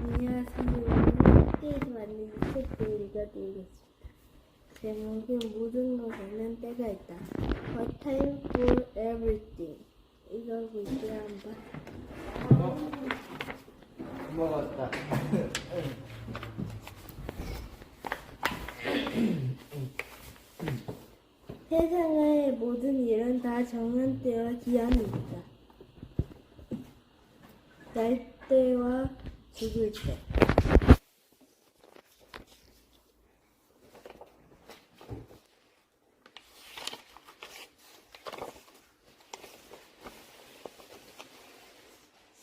안녕하세요. 게임 만든 책들 읽어드리겠습니다. 제목은 모든 것에는 때가 있다. A time for everything. 이거 볼게요 한번. 먹었다. 세상의 모든 일은 다 정한 때와 기한이 있다. 날 때와 죽을 때.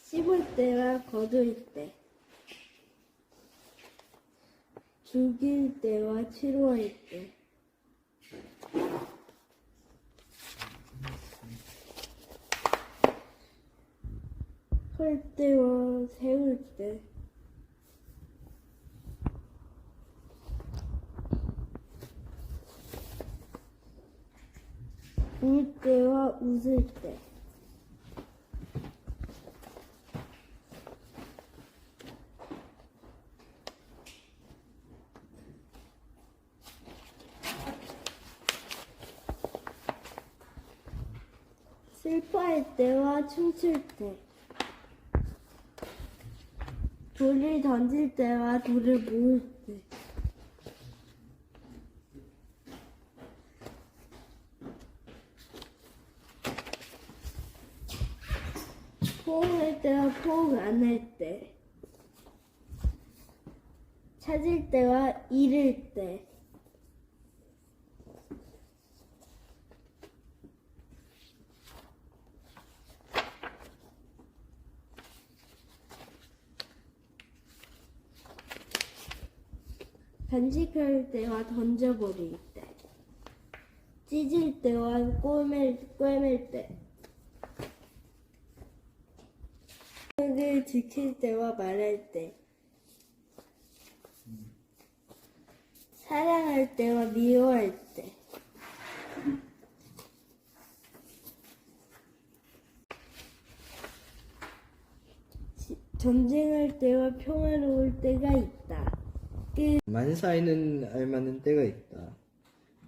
씹을 때와 거둘 때. 죽일 때와 치료할 때. 헐 때와 세울 때. 울 때와 웃을 때. 슬퍼할 때와 춤출 때. 돌을 던질 때와 돌을 모을 때. 포옹할 때와 포옹 안 할 때. 찾을 때와 잃을 때. 간직할 때와 던져버릴 때. 찢을 때와 꿰맬, 꿰맬 때. 을 지킬 때와 말할 때. 사랑할 때와 미워할 때. 지- 전쟁할 때와 평화로울 때가 있다. 끝. 만사에는 알맞는 때가 있다.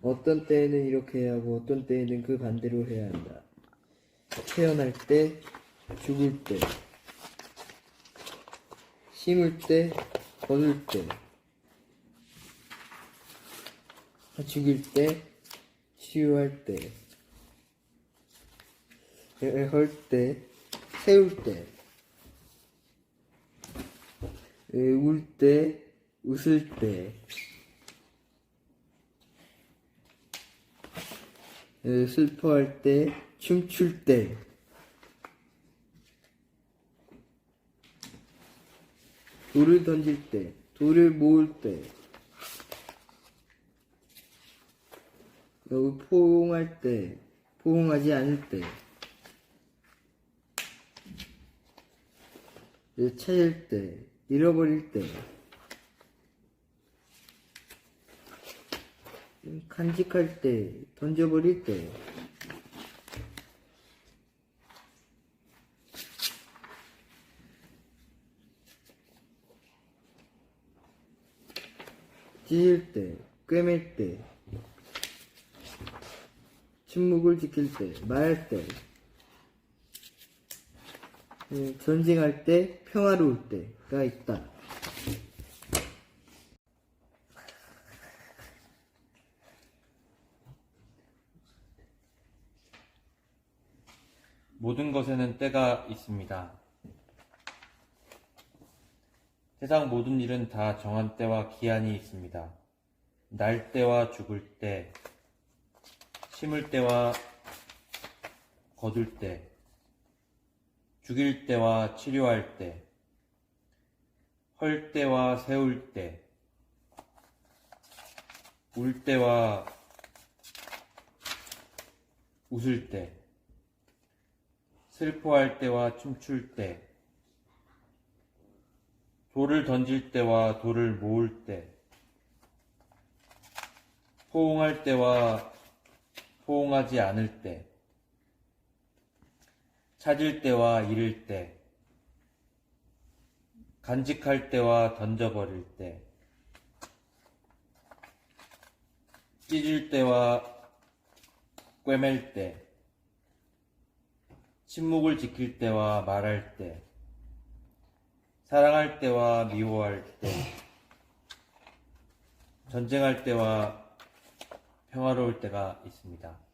어떤 때에는 이렇게 해야 하고 어떤 때에는 그 반대로 해야 한다. 태어날 때, 죽을 때, 심을 때, 거둘 때, 죽일 때, 치유할 때, 헐 때, 세울 때, 에, 울 때, 웃을 때, 에, 슬퍼할 때, 춤출 때, 돌을 던질 때, 돌을 모을 때, 여기 포옹할 때, 포옹하지 않을 때, 에, 찾을 때, 잃어버릴 때, 간직할 때, 던져버릴 때, 찢을 때, 꿰맬 때, 침묵을 지킬 때, 말할 때, 음, 전쟁할 때, 평화로울 때가 있다. 모든 것에는 때가 있습니다. 세상 모든 일은 다 정한 때와 기한이 있습니다. 날 때와 죽을 때, 심을 때와 거둘 때, 죽일 때와 치료할 때, 헐 때와 세울 때, 울 때와 웃을 때, 슬퍼할 때와 춤출 때, 돌을 던질 때와 돌을 모을 때, 포옹할 때와 포옹하지 않을 때, 찾을 때와 잃을 때, 간직할 때와 던져버릴 때, 찢을 때와 꿰맬 때, 침묵을 지킬 때와 말할 때, 사랑할 때와 미워할 때, 전쟁할 때와 평화로울 때가 있습니다.